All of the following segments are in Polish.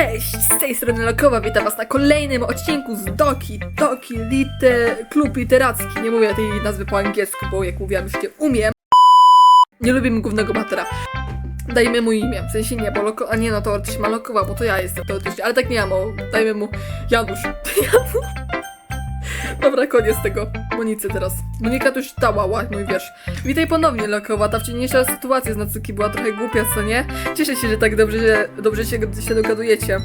Cześć, z tej strony Lokowa, witam was na kolejnym odcinku z Doki, Doki, Lite, Klub Literacki. Nie mówię tej nazwy po angielsku, bo jak mówiłam już nie umiem. Nie lubimy głównego batera. Dajmy mu imię, w sensie nie, bo Loko, a nie no to też ma Lokowa, bo to ja jestem teoretycznie, ale tak nie mam, dajmy mu Janusz. Janusz. Dobra, koniec tego. Monicy teraz. Monika tu już dała ładny mój wiersz. Witaj ponownie, Lokowa. Ta wcześniejsza sytuacja z Natsuki była trochę głupia, co nie? Cieszę się, że tak dobrze, że dobrze się, się dogadujecie.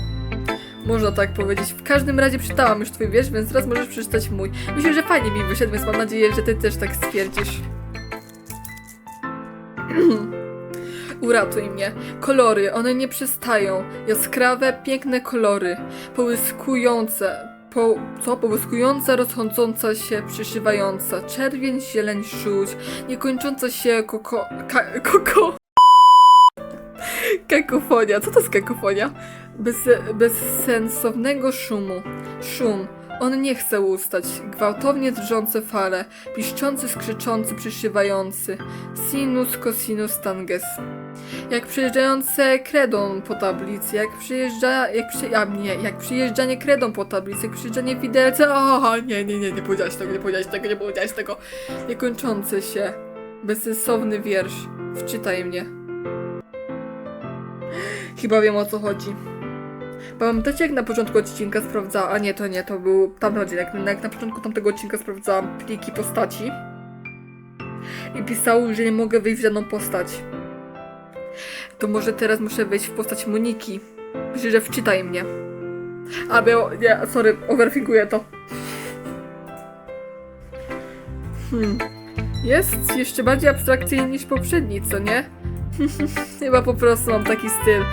Można tak powiedzieć. W każdym razie przeczytałam już twój wiersz, więc teraz możesz przeczytać mój. Myślę, że fajnie mi wyszedł, więc mam nadzieję, że ty też tak stwierdzisz. Uratuj mnie. Kolory, one nie przestają. Jaskrawe, piękne kolory. Połyskujące. Po, co? Połyskująca, rozchodząca się, przyszywająca. Czerwień, zieleń, żółć. Niekończąca się koko... Ka, koko... Kakofonia. Co to jest kakofonia? Bez, bezsensownego szumu. Szum. On nie chce ustać. Gwałtownie drżące fale. Piszczący, skrzyczący, przyszywający. Sinus, cosinus, tanges. Jak przejeżdżające kredą po tablicy, jak przyjeżdża, jak przy, a nie, jak przyjeżdżanie kredą po tablicy, jak przyjeżdżanie widelca, o nie, nie, nie, nie powiedziałaś tego, nie powiedziałaś tego, nie powiedziałaś tego. Niekończący się, bezsensowny wiersz. Wczytaj mnie. Chyba wiem o co chodzi. Pamiętacie jak na początku odcinka sprawdzałam, a nie, to nie, to był tamten odcinek, jak na początku tamtego odcinka sprawdzałam pliki postaci i pisało, że nie mogę wyjść w żadną postać. To może teraz muszę wejść w postać Moniki. Myślę, że wczytaj mnie. Albo, nie, sorry, overthinkuję to. Hmm. Jest jeszcze bardziej abstrakcyjny niż poprzedni, co nie? Chyba po prostu mam taki styl.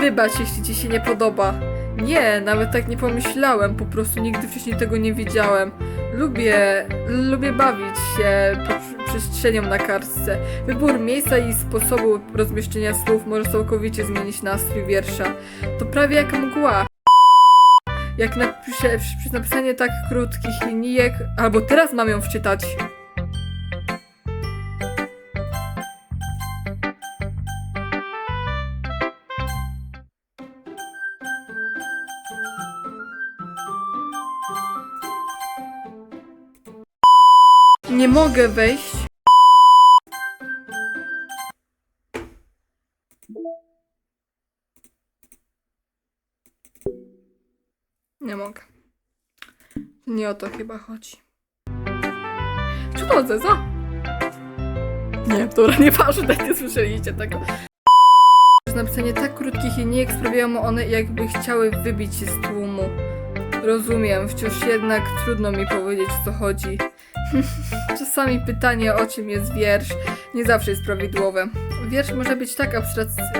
Wybacz, jeśli ci się nie podoba. Nie, nawet tak nie pomyślałem, po prostu nigdy wcześniej tego nie widziałem. Lubię, lubię bawić się przestrzenią na kartce. Wybór miejsca i sposobu rozmieszczenia słów może całkowicie zmienić nastrój wiersza. To prawie jak mgła. Jak przez napisanie tak krótkich linijek, albo teraz mam ją wczytać. Nie mogę wejść. Nie mogę. Nie o to chyba chodzi. Czy to Zeza? Nie, dobra, nieważne, nie słyszeliście tego. Z napisanie tak krótkich linijek sprawiają one, jakby chciały wybić się z tłumu. Rozumiem, wciąż jednak trudno mi powiedzieć, o co chodzi. Czasami pytanie, o czym jest wiersz, nie zawsze jest prawidłowe. Wiersz może być tak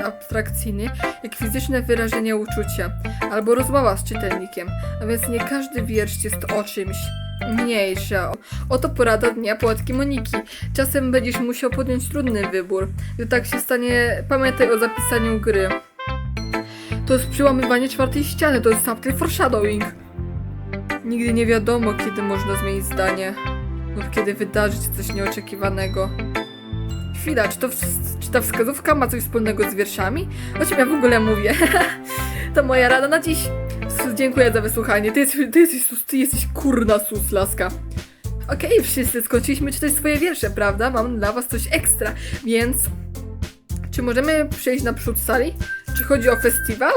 abstrakcyjny, jak fizyczne wyrażenie uczucia, albo rozmowa z czytelnikiem, a więc nie każdy wiersz jest o czymś. Mniejsza. Oto porada dnia płatki Moniki. Czasem będziesz musiał podjąć trudny wybór. Gdy tak się stanie, pamiętaj o zapisaniu gry. To jest przełamywanie czwartej ściany, to jest subtle foreshadowing. Nigdy nie wiadomo, kiedy można zmienić zdanie lub kiedy wydarzy się coś nieoczekiwanego. Chwila, czy, to, czy ta wskazówka ma coś wspólnego z wierszami? O czym ja w ogóle mówię? to moja rada na dziś. Dziękuję za wysłuchanie. Ty jesteś, ty jesteś, sus, ty jesteś kurna sus, laska. Okej, wszyscy skończyliśmy czytać swoje wiersze, prawda? Mam dla was coś ekstra, więc... Czy możemy przejść naprzód sali? Czy chodzi o festiwal?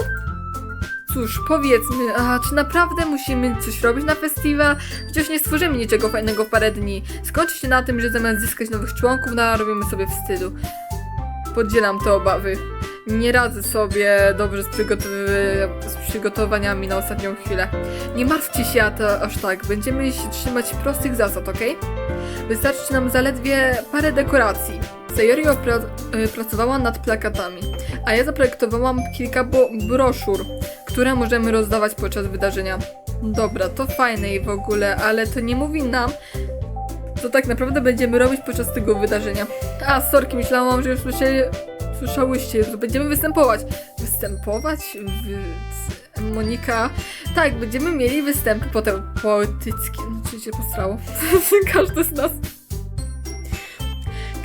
Cóż, powiedzmy, a czy naprawdę musimy coś robić na festiwal? Przecież nie stworzymy niczego fajnego w parę dni. Skończy się na tym, że zamiast zyskać nowych członków, narobimy sobie wstydu. Podzielam te obawy. Nie radzę sobie dobrze z, z przygotowaniami na ostatnią chwilę. Nie martwcie się to aż tak, będziemy się trzymać prostych zasad, ok? Wystarczy nam zaledwie parę dekoracji. Sayori y, pracowała nad plakatami, a ja zaprojektowałam kilka broszur, które możemy rozdawać podczas wydarzenia. Dobra, to fajne i w ogóle, ale to nie mówi nam, co tak naprawdę będziemy robić podczas tego wydarzenia. A, sorki, myślałam, że już słyszeli, słyszałyście, że będziemy występować. Występować? W... Monika? Tak, będziemy mieli występy potem poetyckie. No, czy się postrało? Każdy z nas.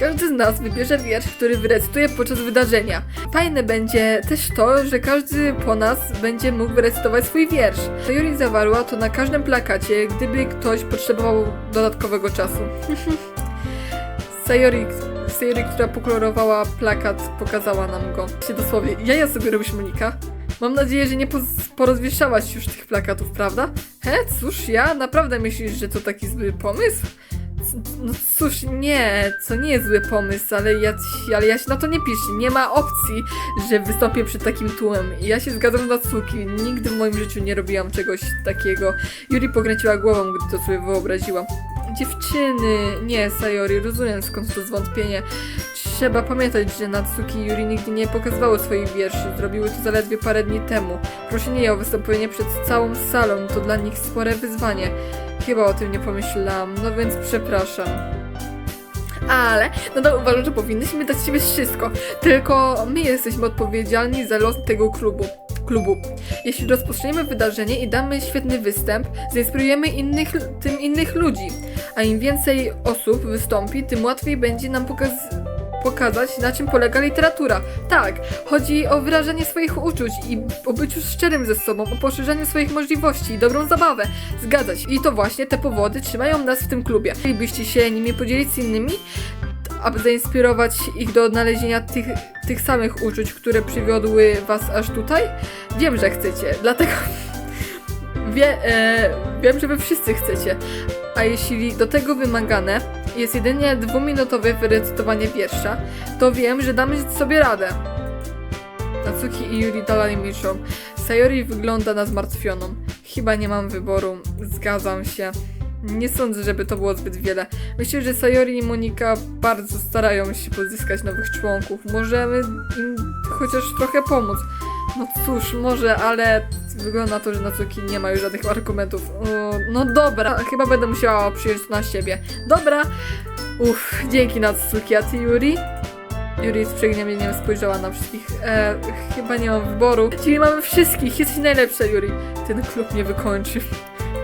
Każdy z nas wybierze wiersz, który wyrecytuje podczas wydarzenia. Fajne będzie też to, że każdy po nas będzie mógł wyrecytować swój wiersz. Sayori zawarła to na każdym plakacie, gdyby ktoś potrzebował dodatkowego czasu. Sayori, Sayori, która pokolorowała plakat, pokazała nam go. Się dosłownie, jaja sobie robisz Monika? Mam nadzieję, że nie porozwieszałaś już tych plakatów, prawda? He, cóż, ja naprawdę myślisz, że to taki zły pomysł? No cóż, nie, to nie jest zły pomysł, ale ja, ale ja się na to nie piszę. Nie ma opcji, że wystąpię przed takim tłumem. Ja się zgadzam na Natsuki. Nigdy w moim życiu nie robiłam czegoś takiego. Yuri pokręciła głową, gdy to sobie wyobraziła. Dziewczyny, nie, Sayori, rozumiem skąd to zwątpienie. Trzeba pamiętać, że Natsuki i Yuri nigdy nie pokazywały swoich wierszy. Zrobiły to zaledwie parę dni temu. Proszenie o wystąpienie przed całą salą to dla nich spore wyzwanie. Chyba o tym nie pomyślałam, no więc przepraszam. Ale nadal uważam, że powinnyśmy dać siebie wszystko. Tylko my jesteśmy odpowiedzialni za los tego klubu. klubu. Jeśli rozpoczniemy wydarzenie i damy świetny występ, zainspirujemy innych, tym innych ludzi. A im więcej osób wystąpi, tym łatwiej będzie nam pokaz- pokazać, na czym polega literatura. Tak, chodzi o wyrażanie swoich uczuć i o byciu szczerym ze sobą, o poszerzaniu swoich możliwości i dobrą zabawę. Zgadzać. I to właśnie te powody trzymają nas w tym klubie. Chcielibyście się nimi podzielić z innymi, aby zainspirować ich do odnalezienia tych, tych samych uczuć, które przywiodły was aż tutaj? Wiem, że chcecie, dlatego wie, e, wiem, że wy wszyscy chcecie. A jeśli do tego wymagane jest jedynie dwuminutowe wyrecytowanie wiersza, to wiem, że damy sobie radę. Natsuki i Yuri dalej milczą. Sayori wygląda na zmartwioną. Chyba nie mam wyboru. Zgadzam się. Nie sądzę, żeby to było zbyt wiele. Myślę, że Sayori i Monika bardzo starają się pozyskać nowych członków. Możemy im chociaż trochę pomóc. No cóż, może, ale wygląda na to, że Natsuki nie ma już żadnych argumentów. No dobra, chyba będę musiała przyjąć to na siebie. Dobra. Uff, dzięki Natsuki, a ty Yuri? Yuri z przegniemieniem spojrzała na wszystkich. E, chyba nie mam wyboru. Czyli mamy wszystkich, jesteś najlepsza, Yuri. Ten klub mnie wykończy.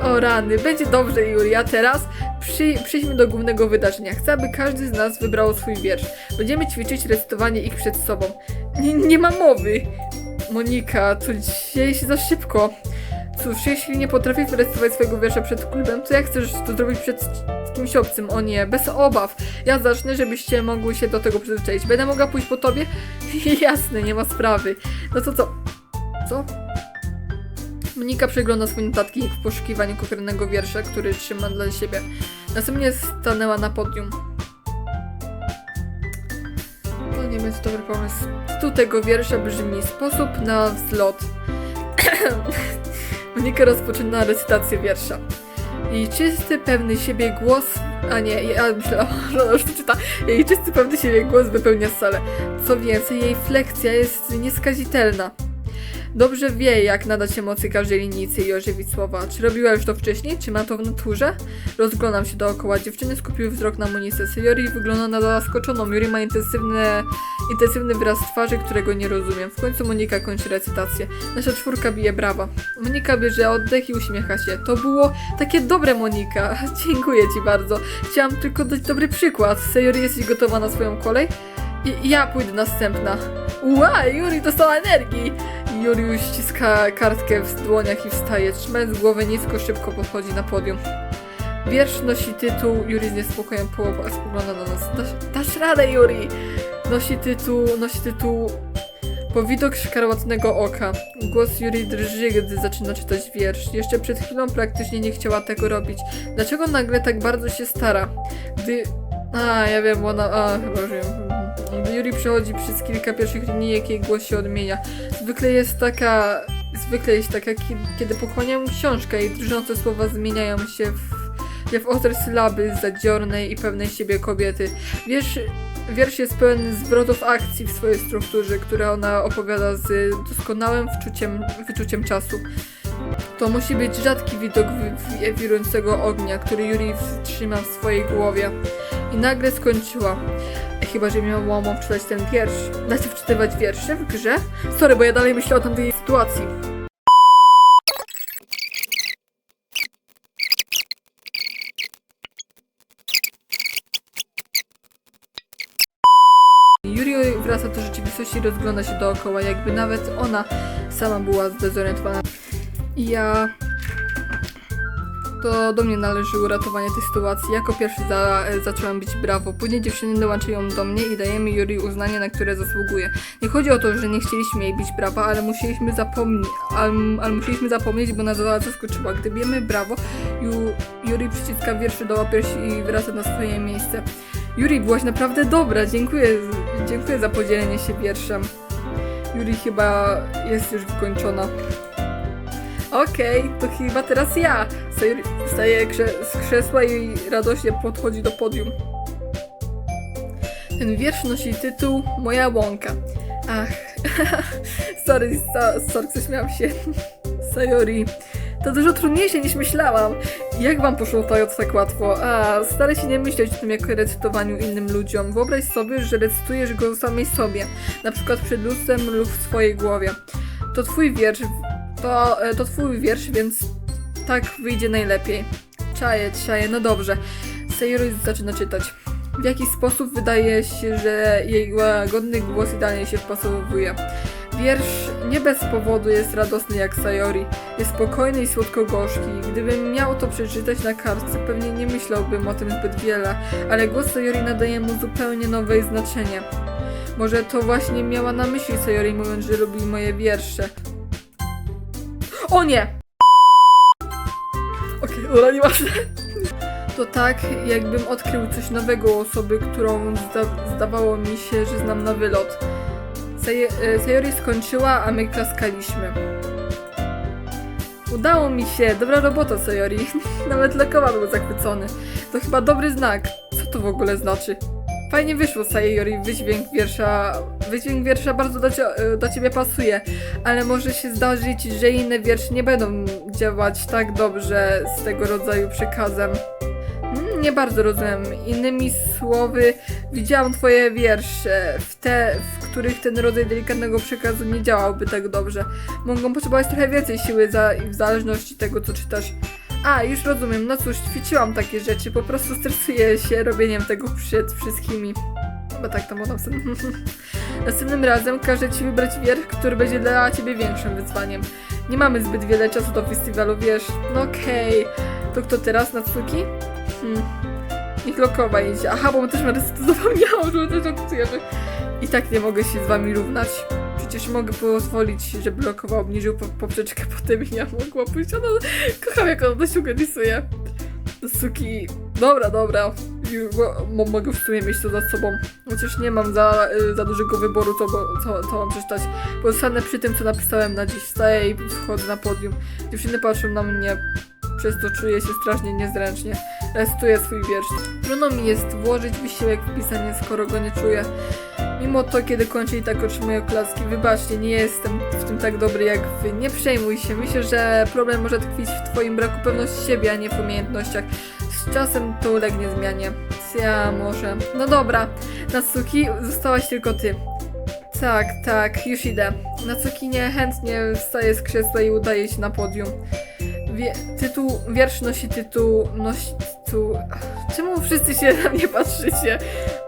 O rany, będzie dobrze, Yuri, a teraz przy, do głównego wydarzenia. Chcę, aby każdy z nas wybrał swój wiersz. Będziemy ćwiczyć recytowanie ich przed sobą. Nie, nie ma mowy. Monika, to dzieje się za szybko. Cóż, jeśli nie potrafisz wyrecytować swojego wiersza przed klubem, to jak chcesz to zrobić przed kimś obcym? O nie, bez obaw. Ja zacznę, żebyście mogły się do tego przyzwyczaić. Będę mogła pójść po tobie? Jasne, nie ma sprawy. No to co? Co? Monika przegląda swoje notatki w poszukiwaniu konkretnego wiersza, który trzyma dla siebie. Następnie stanęła na podium. Nie jest dobry pomysł. Tytuł tego wiersza brzmi Sposób na wzlot. Monika rozpoczyna recytację wiersza. Jej czysty, pewny siebie głos... A nie, ja myślałam, że ona już to czyta. Jej czysty, pewny siebie głos wypełnia salę. Co więcej, jej flekcja jest nieskazitelna. Dobrze wie, jak nadać emocje każdej linijce i ożywić słowa. Czy robiła już to wcześniej? Czy ma to w naturze? Rozglądam się dookoła. Dziewczyny skupiły wzrok na Monice. Sayori wygląda na zaskoczoną. Yuri ma intensywne, intensywny wyraz twarzy, którego nie rozumiem. W końcu Monika kończy recytację. Nasza czwórka bije brawa. Monika bierze oddech i uśmiecha się. To było takie dobre, Monika. Dziękuję ci bardzo. Chciałam tylko dać dobry przykład. Sayori, jesteś gotowa na swoją kolej? I ja pójdę następna. Ła, Yuri dostała energii! Już ściska kartkę w dłoniach i wstaje. Trzymając głowę nisko, szybko podchodzi na podium. Wiersz nosi tytuł Yuri z niespokojem połowa spogląda na nas. Dasz, dasz radę, Yuri! Nosi tytuł, nosi tytuł Powidok szkarłatnego oka. Głos Yuri drży, gdy zaczyna czytać wiersz. Jeszcze przed chwilą praktycznie nie chciała tego robić. Dlaczego nagle tak bardzo się stara? Gdy... A, ja wiem, ona... A, chyba już wiem. Yuri przechodzi przez kilka pierwszych linijek, jej głos się odmienia. Zwykle jest taka... Zwykle jest taka, kiedy, pochłaniam książkę i drżące słowa zmieniają się w... w ostre sylaby zadziornej i pewnej siebie kobiety. Wiersz, wiersz jest pełen zwrotów akcji w swojej strukturze, które ona opowiada z doskonałym wczuciem, wyczuciem czasu. To musi być rzadki widok wi- wi- wirującego ognia, który Yuri trzyma w swojej głowie. I nagle skończyła. Chyba, że miałam przeczytać ten wiersz. Da się wczytywać wiersze w grze? Sorry, bo ja dalej myślę o tamtej sytuacji. Yuri wraca do rzeczywistości i rozgląda się dookoła, jakby nawet ona sama była zdezorientowana. I ja... To do mnie należy uratowanie tej sytuacji. Jako pierwszy za, e, zaczęłam bić brawo. Później dziewczyny dołączyją do mnie i dajemy Yuri uznanie, na które zasługuje. Nie chodzi o to, że nie chcieliśmy jej bić brawa, ale musieliśmy zapomnieć, ale, musieliśmy zapomnieć, bo nas zaskoczyła. Gdy bijemy brawo, Ju, Yuri przyciska wierszy do piersi i wraca na swoje miejsce. Yuri, byłaś naprawdę dobra. Dziękuję, dziękuję za podzielenie się wierszem. Yuri chyba jest już wykończona. Okej, to chyba teraz ja. Sayuri wstaje krze z krzesła i radośnie podchodzi do podium. Ten wiersz nosi tytuł Moja łąka. Ach, sorry, so, sorry, śmiałam się. Sayori, to dużo trudniejsze niż myślałam. Jak wam poszło to tak łatwo? A, staraj się nie myśleć o tym jako recytowaniu innym ludziom. Wyobraź sobie, że recytujesz go samej sobie, na przykład przed lustrem lub w swojej głowie. To twój wiersz, to, e, to twój wiersz, więc tak wyjdzie najlepiej. Czaję, czaję, no dobrze. Sayori zaczyna czytać. W jaki sposób wydaje się, że jej łagodny głos idealnie się wpasowuje. Wiersz nie bez powodu jest radosny jak Sayori. Jest spokojny i słodko-gorzki. Gdybym miał to przeczytać na kartce, pewnie nie myślałbym o tym zbyt wiele, ale głos Sayori nadaje mu zupełnie nowe znaczenie. Może to właśnie miała na myśli Sayori mówiąc, że lubi moje wiersze. O nie! Okej, dobra, nieważne. To tak, jakbym odkrył coś nowego u osoby, którą zda- zdawało mi się, że znam na wylot. Say- e, Sayori skończyła, a my klaskaliśmy. Udało mi się, dobra robota Sayori. Nawet Lekowa był zachwycony. To chyba dobry znak. Co to w ogóle znaczy? Fajnie wyszło Sayori, wydźwięk wiersza, wydźwięk wiersza bardzo do, e, do ciebie pasuje, ale może się zdarzyć, że inne wiersze nie będą działać tak dobrze z tego rodzaju przekazem. Mm, Nie bardzo rozumiem. Innymi słowy, widziałam twoje wiersze, w te, w których ten rodzaj delikatnego przekazu nie działałby tak dobrze. Mogą potrzebować trochę więcej siły za, w zależności tego, co czytasz. A, już rozumiem, no cóż, ćwiczyłam takie rzeczy, po prostu stresuję się robieniem tego przed wszystkimi. Bo tak to sobie. Następnym razem każę ci wybrać wiersz, który będzie dla ciebie większym wyzwaniem. Nie mamy zbyt wiele czasu do festiwalu, wiesz. No okej. To kto teraz? Natsuki? Hmm. Niech Lokowa idzie. Aha, bo my też mamy zapomniałam, że my też odczytujemy. I tak nie mogę się z wami równać. Przecież mogę pozwolić, żeby Lokowa obniżył po, poprzeczkę, potem ja mogła pójść. Ona, kocham jak ona siłkę rysuje. Suki. Dobra, dobra. Bo- mo- Mogę w sumie mieć to za sobą. Chociaż nie mam za, y, za dużego wyboru, co, co, co mam przeczytać. Pozostanę przy tym, co napisałem na dziś. Staję i wchodzę na podium. Dziewczyny patrzą na mnie. Przez to czuję się strasznie niezręcznie. Recytuję swój wiersz. Trudno mi jest włożyć wysiłek w pisanie, skoro go nie czuję. Mimo to, kiedy kończę i tak otrzymuję klaski, wybaczcie, nie jestem w tym tak dobry jak wy. Nie przejmuj się, myślę, że problem może tkwić w twoim braku pewności siebie, a nie w umiejętnościach. Z czasem to ulegnie zmianie. Ja może. No dobra, Natsuki, zostałaś tylko ty. Tak, tak, już idę. Natsuki niechętnie wstaje z krzesła i udaje się na podium. Wie, tytuł, wiersz nosi tytuł, nosi tytuł... Czemu wszyscy się na mnie patrzycie?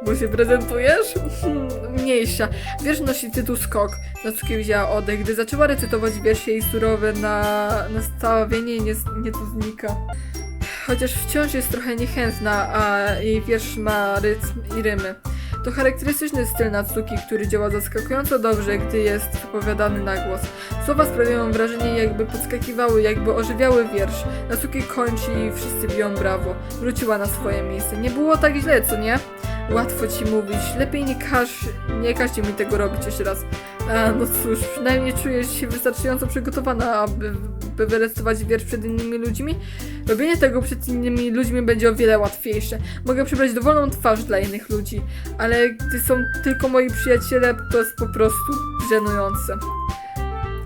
Bo się prezentujesz? Hmm, Mniejsza. Wiersz nosi tytuł Skok. Natsuki wzięła oddech. Gdy zaczęła recytować wiersz, jej surowe na, nastawienie nie, nieco znika. Chociaż wciąż jest trochę niechętna, a jej wiersz ma rytm i rymy. To charakterystyczny styl Natsuki, który działa zaskakująco dobrze, gdy jest wypowiadany na głos. Słowa sprawiają wrażenie, jakby podskakiwały, jakby ożywiały wiersz. Natsuki kończy i wszyscy biją brawo. Wróciła na swoje miejsce. Nie było tak źle, co nie? Łatwo ci mówić. Lepiej nie każ, nie każcie mi tego robić jeszcze raz. A, no cóż, przynajmniej czujesz się wystarczająco przygotowana, aby, by wyrecytować wiersz przed innymi ludźmi. Robienie tego przed innymi ludźmi będzie o wiele łatwiejsze. Mogę przybrać dowolną twarz dla innych ludzi, ale gdy są tylko moi przyjaciele, to jest po prostu żenujące.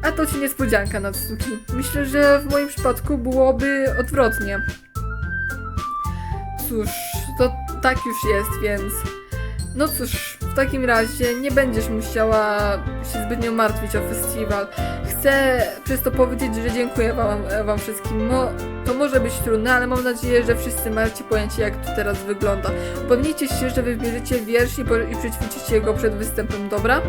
A to ci niespodzianka, Natsuki. Myślę, że w moim przypadku byłoby odwrotnie. Cóż, to tak już jest, więc... No cóż, takim razie nie będziesz musiała się zbytnio martwić o festiwal. Chcę przez to powiedzieć, że dziękuję wam, wam wszystkim. Mo, to może być trudne, ale mam nadzieję, że wszyscy macie pojęcie, jak to teraz wygląda. Upewnijcie się, że wybierzecie wiersz i, po, i przećwiczycie go przed występem, dobra?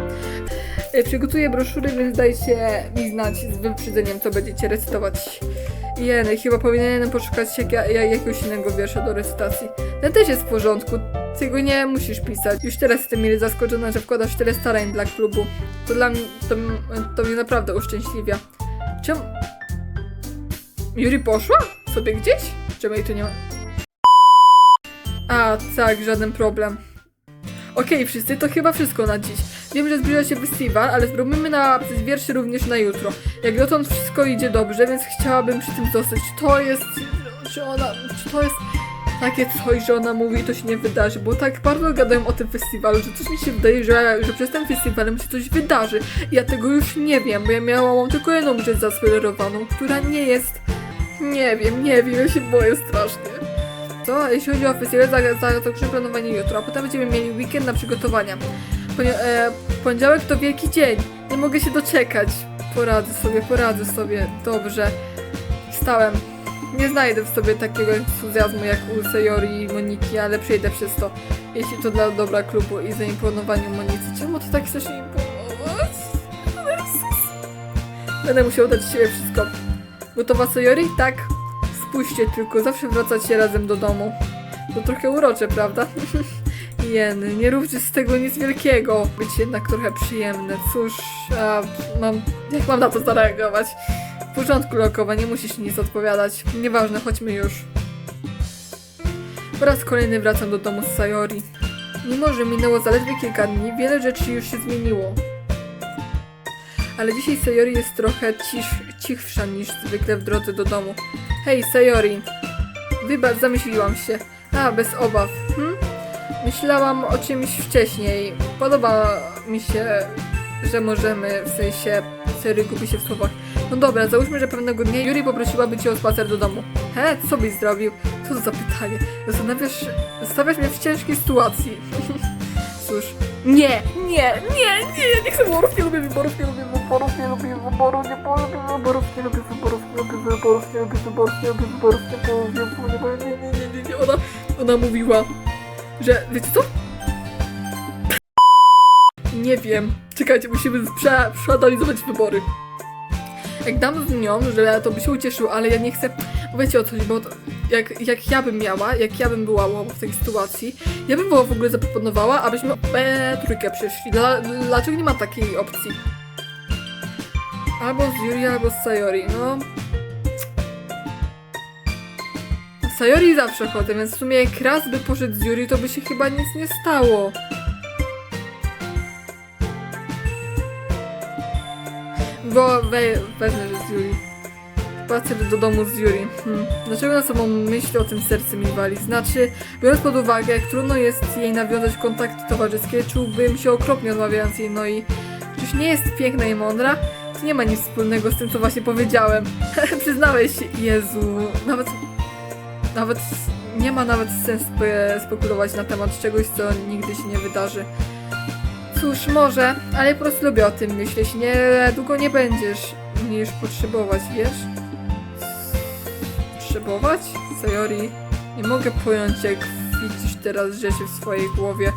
E, Przygotuję broszury, więc dajcie mi znać z wyprzedzeniem, co będziecie recytować. Jeny, chyba powinienem poszukać jak, jak, jakiegoś innego wiersza do recytacji. Ten też jest w porządku, tego nie musisz pisać. Już teraz jestem mile zaskoczona, że wkładasz tyle starań dla klubu. To dla mnie, to, to mnie naprawdę uszczęśliwia. Czemu... Yuri poszła? Sobie gdzieś? Czemu jej tu nie ma? A, tak, żaden problem. Okej, wszyscy, to chyba wszystko na dziś. Wiem, że zbliża się festiwal, ale spróbujmy na wierszy również na jutro. Jak dotąd wszystko idzie dobrze, więc chciałabym przy tym zostać. To jest... Czy ona... Czy to jest takie coś, że ona mówi, to się nie wydarzy, bo tak bardzo gadają o tym festiwalu, że coś mi się wydaje, że, że przez ten festiwal mi się coś wydarzy. Ja tego już nie wiem, bo ja miałam tylko jedną rzecz zaspoilerowaną, która nie jest... Nie wiem, nie wiem, ja się boję strasznie. To jeśli chodzi o festiwal, za, za, planowanie jutro, a potem będziemy mieli weekend na przygotowania. E, poniedziałek to wielki dzień, nie mogę się doczekać. Poradzę sobie, poradzę sobie, dobrze. Wstałem. Nie znajdę w sobie takiego entuzjazmu jak u Sayori i Moniki, ale przejdę przez to, jeśli to dla dobra klubu i zaimponowaniu Monicy. Czemu to tak chcesz? Jezus. Będę musiał dać siebie wszystko. Gotowa Sayori? Tak. Spójrzcie tylko, zawsze wracacie razem do domu. To trochę urocze, prawda? Jeny, nie róbcie z tego nic wielkiego. Być jednak trochę przyjemne. Cóż, a, mam, jak mam na to zareagować? W porządku, Lokowa, nie musisz nic odpowiadać. Nieważne, chodźmy już. Po raz kolejny wracam do domu z Sayori. Mimo, że minęło zaledwie kilka dni, wiele rzeczy już się zmieniło. Ale dzisiaj Sayori jest trochę cisz, cichsza niż zwykle w drodze do domu. Hej, Sayori. Wybacz, zamyśliłam się. A, bez obaw. Hm? Myślałam o czymś wcześniej. Podoba mi się, że możemy, w sensie, sery gubi się w słowach. No dobra, załóżmy, że pewnego dnia Yuri poprosiłaby cię o spacer do domu. He, co byś zrobił? Co za pytanie? Zastanawiasz, stawiasz mnie w ciężkiej sytuacji. Cóż, nie, nie, nie, nie, nie chcę wyborów, nie lubię wyborów, nie lubię wyborów, nie lubię wyborów, nie lubię wyborów, nie lubię wyborów, nie lubię wyborów, nie lubię wyborów, nie lubię wyborów, nie lubię wyborów, nie, nie, nie, nie, nie, ona, ona mówiła, że, wiecie co? Nie wiem. Czekajcie, musimy prze, przeanalizować wybory. Jak dam z nią, że to by się ucieszył, ale ja nie chcę. Wiecie o co chodzi, bo to, jak, jak ja bym miała, jak ja bym była w tej sytuacji, ja bym w ogóle zaproponowała, abyśmy e, trójkę przeszli. Dla, dlaczego nie ma takiej opcji? Albo z Yuri, albo z Sayori. No. Sayori zawsze chodzę, więc w sumie jak raz by poszedł z Yuri, to by się chyba nic nie stało. Bo we, że z Yuri. Spacer do domu z Yuri. Hmm. Dlaczego na sobą myśli o tym serce mi wali? Znaczy, biorąc pod uwagę, jak trudno jest jej nawiązać kontakty towarzyskie, czułbym się okropnie odmawiając jej, no i czyż nie jest piękna i mądra? To nie ma nic wspólnego z tym, co właśnie powiedziałem. Przyznałeś, Jezu, nawet nawet nie ma nawet sensu spe- spekulować na temat czegoś, co nigdy się nie wydarzy. Cóż, może, ale po prostu lubię o tym myśleć. Nie, długo nie będziesz już potrzebować, wiesz? Potrzebować? Sayori, nie mogę pojąć, jak widzisz teraz rzeczy w swojej głowie.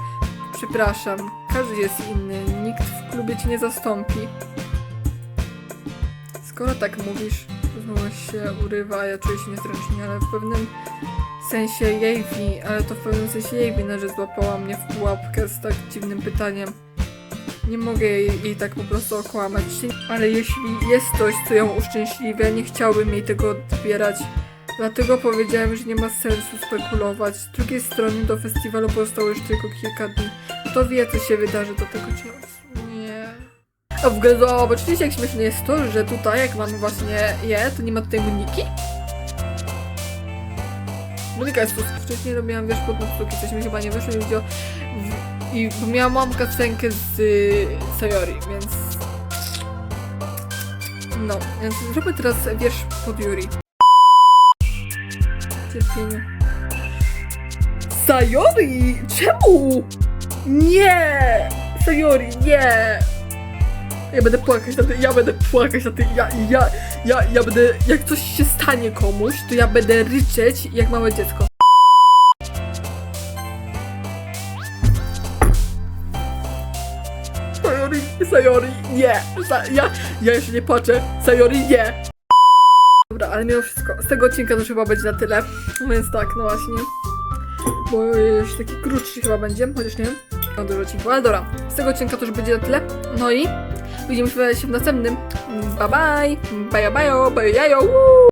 Przepraszam, każdy jest inny, nikt w klubie ci nie zastąpi. Skoro tak mówisz, znowu się urywa, ja czuję się niezręcznie, ale w pewnym sensie jej wi, ale to w pewnym sensie jej wina, że złapała mnie w pułapkę z tak dziwnym pytaniem. Nie mogę jej, jej tak po prostu okłamać, ale jeśli jest coś, co ją uszczęśliwia, nie chciałbym jej tego odbierać. Dlatego powiedziałem, że nie ma sensu spekulować. Z drugiej strony do festiwalu pozostało już tylko kilka dni. Kto wie, co się wydarzy do tego czasu? Nie. A w ogóle zobaczyliście, jak śmieszne jest to, że tutaj, jak mamy właśnie je, to nie ma tutaj Moniki? Monika jest. Wcześniej robiłam wiesz pod sztuki, coś mi chyba nie wyszło i. I bo miałam mam kasenkę z y, Sayori, więc. No, więc zróbmy teraz wiersz pod Yuri. Cierpienie. Sayori! Czemu? Nie! Sayori, nie! Ja będę płakać na ty, ja będę płakać na ty, ja, ja, ja, ja będę, jak coś się stanie komuś, to ja będę ryczeć jak małe dziecko. Sayori, nie! Ja, ja już nie płaczę. Sayori, nie! Dobra, ale mimo wszystko, z tego odcinka to chyba będzie na tyle. Więc tak, no właśnie. Bo już taki krótszy chyba będzie, chociaż nie wiem. No dużo odcinku, ale dobra. Z tego odcinka to już będzie na tyle. No i widzimy się w następnym. Bye bye! Bye bye! Bye bye!